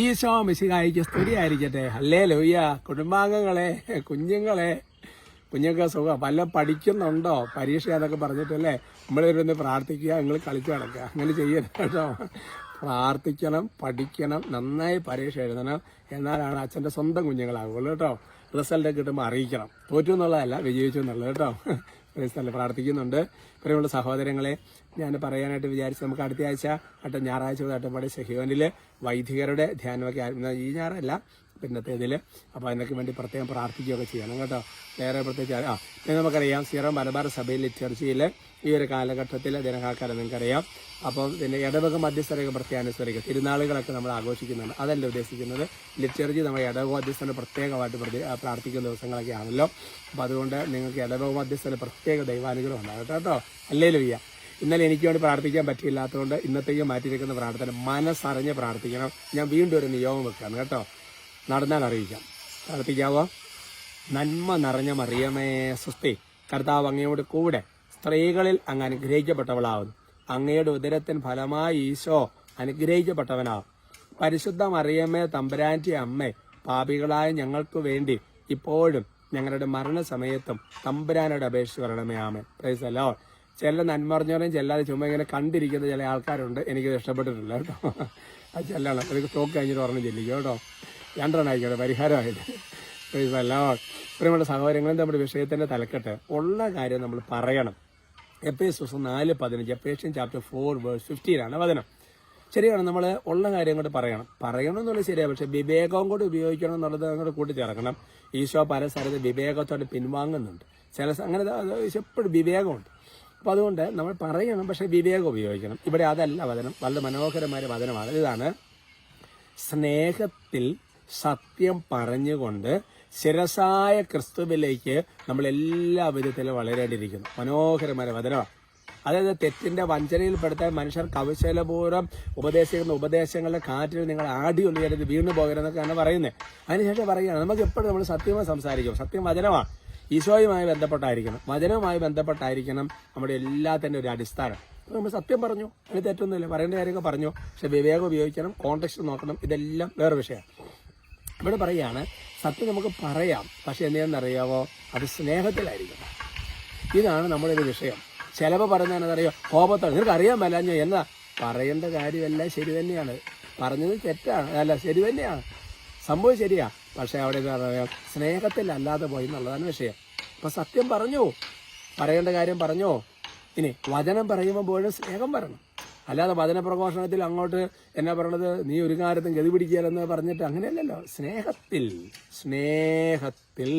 ഈശോ മിശിഹായിക്ക് സ്തുതിയായിരിക്കട്ടെ. അല്ലേ ലോയ്യ? കുടുംബാംഗങ്ങളെ കുഞ്ഞുങ്ങളെ. കുഞ്ഞുങ്ങൾക്ക് സുഖം. വല്ല പഠിക്കുന്നുണ്ടോ? പരീക്ഷ എന്നൊക്കെ പറഞ്ഞിട്ടല്ലേ? നമ്മളിരുന്ന് പ്രാർത്ഥിക്കുക നിങ്ങൾ കളിച്ചു കിടക്കുക അങ്ങനെ ചെയ്യരുത് കേട്ടോ. പ്രാർത്ഥിക്കണം പഠിക്കണം നന്നായി പരീക്ഷ എഴുതണം. എന്നാലാണ് അച്ഛന്റെ സ്വന്തം കുഞ്ഞുങ്ങളാകുള്ളൂ കേട്ടോ. റിസൾട്ട് കിട്ടുമ്പോൾ അറിയിക്കണം. തോറ്റു എന്നുള്ളതല്ല വിജയിച്ചു എന്നുള്ളത് കേട്ടോ. ക്രൈസ്തവല്ല പ്രാർത്ഥിക്കുന്നുണ്ട്. പ്രിയമുള്ള സഹോദരങ്ങളെ ഞാൻ പറയാനായിട്ട് വിചാരിച്ചു നമുക്ക് അടുത്ത ആഴ്ച അട്ട ഞായറാഴ്ച അട്ടപ്പാടി ഷെഹിയോനിൽ വൈദികരുടെ ധ്യാനമൊക്കെ ആരംഭിക്കുന്ന ഈ ഞായറല്ല പിന്നത്തെ ഇതിൽ അപ്പോൾ അതിനൊക്കെ വേണ്ടി പ്രത്യേകം പ്രാർത്ഥിക്കുകയൊക്കെ ചെയ്യണം കേട്ടോ. വേറെ പ്രത്യേകിച്ച് ആ പിന്നെ നമുക്കറിയാം സീറം മലബാർ സഭയിൽ ചർച്ചയിൽ ഈ ഒരു കാലഘട്ടത്തിൽ ദിനകാക്കാരം നിങ്ങൾക്കറിയാം. അപ്പം പിന്നെ ഇടവക മധ്യസ്ഥരൊക്കെ പ്രത്യേകം അനുസരിക്കുക തിരുനാളുകളൊക്കെ നമ്മൾ ആഘോഷിക്കുന്നുണ്ട്. അതല്ല ഉദ്ദേശിക്കുന്നത്. ലിറ്റർജി നമ്മൾ ഇടവക മധ്യസ്ഥന് പ്രത്യേകമായിട്ട് പ്രതി- പ്രാർത്ഥിക്കുന്ന ദിവസങ്ങളൊക്കെ ആണല്ലോ. അപ്പോൾ അതുകൊണ്ട് നിങ്ങൾക്ക് ഇടവക മധ്യസ്ഥന് പ്രത്യേക ദൈവാനുഗ്രഹം ഉണ്ടാകട്ടെ കേട്ടോ. അല്ലേ ലുയ്യ ഇന്നലെ എനിക്ക് വേണ്ടി പ്രാർത്ഥിക്കാൻ പറ്റിയില്ലാത്തതുകൊണ്ട് ഇന്നത്തേക്ക് മാറ്റിയിരിക്കുന്ന പ്രാർത്ഥന മനസ്സറിഞ്ഞ് പ്രാർത്ഥിക്കണം. ഞാൻ വീണ്ടും ഒരു നിയോഗം വെക്കുകയാണ് കേട്ടോ. നടന്നാൽ അറിയിക്കാം പ്രാർത്ഥിക്കാവോ നന്മ നിറഞ്ഞ മറിയമേ സുസ്തി കർത്താവ് അങ്ങയോട് കൂടെ സ്ത്രീകളിൽ അങ്ങ് അനുഗ്രഹിക്കപ്പെട്ടവളാവുന്നു അങ്ങയുടെ ഉദരത്തിന് ഫലമായി ഈശോ അനുഗ്രഹിക്കപ്പെട്ടവനാവും പരിശുദ്ധ മറിയമ്മേ തമ്പുരാന്റെ അമ്മേ പാപികളായ ഞങ്ങൾക്ക് വേണ്ടി ഇപ്പോഴും ഞങ്ങളുടെ മരണസമയത്തും തമ്പുരാനോട് അപേക്ഷിച്ച് വരണമേ. ആമേ പ്രൈസ് അല്ലോ ചില നന്മറിഞ്ഞവരും ചെല്ലാതെ ചുമ്മാ ഇങ്ങനെ കണ്ടിരിക്കുന്ന ചില ആൾക്കാരുണ്ട്. എനിക്കത് ഇഷ്ടപ്പെട്ടിട്ടില്ല കേട്ടോ. അത് ചെല്ലണം എനിക്ക് സ്റ്റോക്ക് കഴിഞ്ഞിട്ട് ഓർമ്മ ചെല്ലിക്കും കേട്ടോ. രണ്ടെണ്ണം ആയിക്കോട്ടെ പരിഹാരമായിട്ട് പ്രിയമുള്ള സഹോദരങ്ങളും നമ്മുടെ വിഷയത്തിന്റെ തലക്കെട്ട് ഉള്ള കാര്യം നമ്മൾ പറയണം. എപ്പേസോസ് നാല് പതിനഞ്ച് എപ്പേഷ്യൻ ചാപ്റ്റർ ഫോർ വേഴ്സ് ഫിഫ്റ്റീനാണ് വചനം. ശരിയാണ് നമ്മൾ ഉള്ള കാര്യം കൂടെ പറയണം. പറയണം എന്നുള്ളത് ശരിയാണ് പക്ഷെ വിവേകവും കൂടി ഉപയോഗിക്കണം എന്നുള്ളത് അങ്ങോട്ട് കൂട്ടിച്ചേർക്കണം. ഈശോ പല സ്ഥലത്ത് വിവേകത്തോടെ പിൻവാങ്ങുന്നുണ്ട്. ചില അങ്ങനെ എപ്പോഴും വിവേകമുണ്ട്. അപ്പോൾ അതുകൊണ്ട് നമ്മൾ പറയണം പക്ഷെ വിവേകം ഉപയോഗിക്കണം. ഇവിടെ അതല്ല വചനം വളരെ മനോഹരമായ വചനമാണ്. ഇതാണ് സ്നേഹത്തിൽ സത്യം പറഞ്ഞുകൊണ്ട് ശിരസായ ക്രിസ്തുവിലേക്ക് നമ്മൾ എല്ലാ വിധത്തിലും വളരേണ്ടിയിരിക്കുന്നു. മനോഹരമായ വചനമാണ് അതായത് തെറ്റിന്റെ വഞ്ചനയിൽപ്പെടുത്താൻ മനുഷ്യർ കൗശലപൂർവം ഉപദേശിക്കുന്ന ഉപദേശങ്ങളുടെ കാറ്റിൽ നിങ്ങൾ ആടി ഒന്ന് കരുതി വീണു പോകരുതെന്നൊക്കെയാണ് പറയുന്നത്. അതിനുശേഷം പറയുകയാണ് നമുക്ക് എപ്പോഴും നമ്മൾ സത്യമായി സംസാരിക്കും. സത്യം വചനമാണ് ഈശോയുമായി ബന്ധപ്പെട്ടായിരിക്കണം. വചനവുമായി ബന്ധപ്പെട്ടായിരിക്കണം നമ്മുടെ എല്ലാത്തിന്റെ ഒരു അടിസ്ഥാനം. നമ്മൾ സത്യം പറഞ്ഞു. അതിന് തെറ്റൊന്നുമില്ല. പറയേണ്ട കാര്യമൊക്കെ പറഞ്ഞു. പക്ഷെ വിവേകം ഉപയോഗിക്കണം. കോൺടെക്സ്റ്റ് നോക്കണം. ഇതെല്ലാം വേറെ വിഷയമാണ്. ഇവിടെ പറയുകയാണ് സത്യം നമുക്ക് പറയാം പക്ഷെ എന്തെന്നറിയാവോ അത് സ്നേഹത്തിലായിരിക്കണം ഇതാണ് നമ്മുടെ ഒരു വിഷയം. ചിലവ് പറയുന്ന എന്നറിയോ കോപത്തോടെ. നിനക്ക് അറിയാൻ മേലാഞ്ഞോ എന്നാ പറയേണ്ട കാര്യമല്ല ശരി തന്നെയാണ്. പറഞ്ഞത് തെറ്റാണ്. അല്ല ശരി തന്നെയാണ്. സംഭവം ശരിയാ. പക്ഷെ അവിടെ സ്നേഹത്തിൽ സ്നേഹത്തിലല്ലാതെ പോയി എന്നുള്ളതാണ് വിഷയം. അപ്പൊ സത്യം പറഞ്ഞോ. പറയേണ്ട കാര്യം പറഞ്ഞോ. ഇനി വചനം പറയുമ്പോഴും സ്നേഹം പറയണം അല്ലാതെ വചന പ്രഘോഷണത്തിൽ അങ്ങോട്ട് എന്നാ പറയണത്? നീ ഒരു കാര്യത്തും ഗതി പിടിക്കുകയെന്ന് പറഞ്ഞിട്ട് അങ്ങനെയല്ലല്ലോ. സ്നേഹത്തിൽ സ്നേഹത്തിൽ.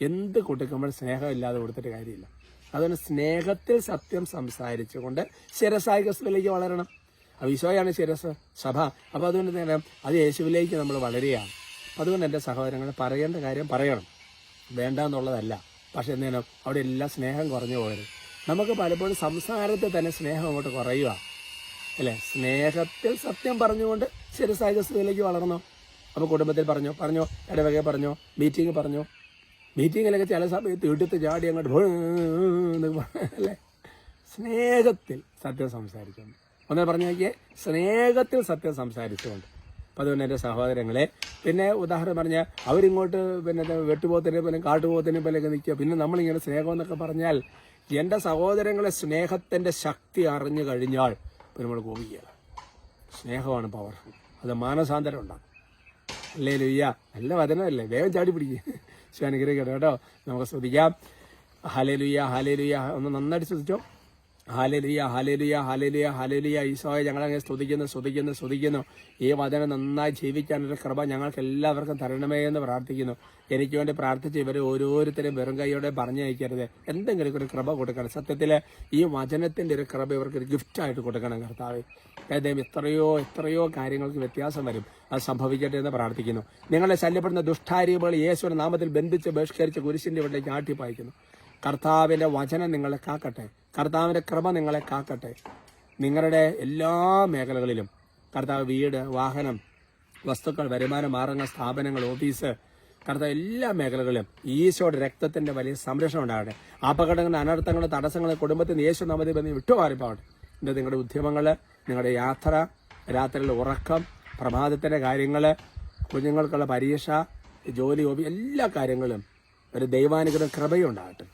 എന്ത് കൊടുക്കുമ്പോൾ സ്നേഹമില്ലാതെ കൊടുത്തിട്ട് കാര്യമില്ല. അതുകൊണ്ട് സ്നേഹത്തിൽ സത്യം സംസാരിച്ചുകൊണ്ട് ശിരസായികസ്വിലേക്ക് വളരണം. ഈശോയാണ് ശിരസ് സഭ. അപ്പോൾ അതുകൊണ്ട് തന്നെ അത് യേശുവിലേക്ക് നമ്മൾ വളരുകയാണ്. അതുകൊണ്ട് എന്റെ സഹോദരങ്ങൾ പറയേണ്ട കാര്യം പറയണം. വേണ്ട എന്നുള്ളതല്ല പക്ഷെ എന്തേലും അവിടെ എല്ലാം സ്നേഹം കുറഞ്ഞു പോകരുത് നമുക്ക് പലപ്പോഴും സംസാരത്തിൽ തന്നെ സ്നേഹം അങ്ങോട്ട് കുറയുക. അല്ലേ? സ്നേഹത്തിൽ സത്യം പറഞ്ഞുകൊണ്ട് ശരി ക്രിസ്തുവിലേക്ക് വളർന്നോ. അപ്പോൾ കുടുംബത്തിൽ പറഞ്ഞോ പറഞ്ഞോ ഇടവകയെ പറഞ്ഞോ മീറ്റിംഗ് പറഞ്ഞോ. മീറ്റിങ്ങിലൊക്കെ ചില സമയത്ത് വീട്ടിൽ ചാടി അങ്ങോട്ട് അല്ലെ? സ്നേഹത്തിൽ സത്യം സംസാരിച്ചുകൊണ്ട് ഒന്ന് പറഞ്ഞു നോക്കിയേ സ്നേഹത്തിൽ സത്യം സംസാരിച്ചുകൊണ്ട്. അപ്പം അതുകൊണ്ട് എന്റെ സഹോദരങ്ങളെ പിന്നെ ഉദാഹരണം പറഞ്ഞാൽ അവരിങ്ങോട്ട് പിന്നെ വെട്ടുപോത്തിനെ പോലെ കാട്ടുപോത്തിനെ പോലെയൊക്കെ നിൽക്കുക. പിന്നെ നമ്മളിങ്ങനെ സ്നേഹം എന്നൊക്കെ പറഞ്ഞാൽ എന്റെ സഹോദരങ്ങളെ സ്നേഹത്തിന്റെ ശക്തി അറിഞ്ഞു കഴിഞ്ഞാൽ നമ്മൾ കോപിക്കുക സ്നേഹമാണ് പവർ അത് മാനസാന്തരം ഉണ്ടാകും അല്ലേ ലുയ്യ നല്ല വചനമല്ലേ? വേഗം ചാടി പിടിക്കുക ശിവാനുഗ്രഹിക്കട്ടെ കേട്ടോ. നമുക്ക് ശ്രദ്ധിക്കാം. ഹാലേ ലുയ്യ ഹാലേ ലുയ്യ ഒന്ന് നന്നായിട്ട് ശ്രദ്ധിച്ചോ. ഹാലലുയ ഹാലലിയ ഹാലലിയ ഹാലലിയ ഈശോയെ ഞങ്ങളങ്ങനെ സ്തുതിക്കുന്നു സ്തുതിക്കുന്നു സ്തുതിക്കുന്നു. ഈ വചനം നന്നായി ജീവിക്കാനൊരു കൃപ ഞങ്ങൾക്ക് എല്ലാവർക്കും തരണമേ എന്ന് പ്രാർത്ഥിക്കുന്നു. എനിക്ക് വേണ്ടി പ്രാർത്ഥിച്ച് ഇവരെ ഓരോരുത്തരും വെറും കൈയോടെ പറഞ്ഞയക്കരുത്. എന്തെങ്കിലും ഒരു കൃപ കൊടുക്കണം. സത്യത്തിൽ ഈ വചനത്തിന്റെ ഒരു കൃപ ഇവർക്ക് ഒരു ഗിഫ്റ്റായിട്ട് കൊടുക്കണം കർത്താവ്. ഏതായാലും എത്രയോ എത്രയോ കാര്യങ്ങൾക്ക് വ്യത്യാസം വരും. അത് സംഭവിക്കട്ടെ എന്ന് പ്രാർത്ഥിക്കുന്നു. നിങ്ങളെ ശല്യപ്പെടുന്ന ദുഷ്ടാരീപകൾ യേശുവിന്റെ നാമത്തിൽ ബന്ധിച്ച് ബഹിഷ്കരിച്ച് കുരിശിന്റെ ഇവിടേക്ക് ആട്ടിപ്പായിക്കുന്നു. കർത്താവിന്റെ വചനം നിങ്ങളെ കാക്കട്ടെ. കർത്താവിന്റെ കൃപ നിങ്ങളെ കാക്കട്ടെ. നിങ്ങളുടെ എല്ലാ മേഖലകളിലും കർത്താവ് വീട് വാഹനം വസ്തുക്കൾ വരുമാന മാർഗങ്ങൾ സ്ഥാപനങ്ങൾ ഓഫീസ് കർത്താവ് എല്ലാ മേഖലകളിലും ഈശോയുടെ രക്തത്തിന്റെ വലിയ സംരക്ഷണം ഉണ്ടാകട്ടെ. അപകടങ്ങൾ അനർത്ഥങ്ങൾ തടസ്സങ്ങൾ കുടുംബത്തിൽ നിന്ന് യേശു നമ്മതി ബന്ധം വിട്ടുമാറിപ്പോകട്ടെ. ഇത് നിങ്ങളുടെ ഉദ്യമങ്ങൾ നിങ്ങളുടെ യാത്ര രാത്രിയിലെ ഉറക്കം പ്രഭാതത്തിന്റെ കാര്യങ്ങൾ കുഞ്ഞുങ്ങൾക്കുള്ള പരീക്ഷ ജോലി ഹോബി എല്ലാ കാര്യങ്ങളും ഒരു ദൈവാനുഗ്രഹം കൃപയുണ്ടാകട്ടെ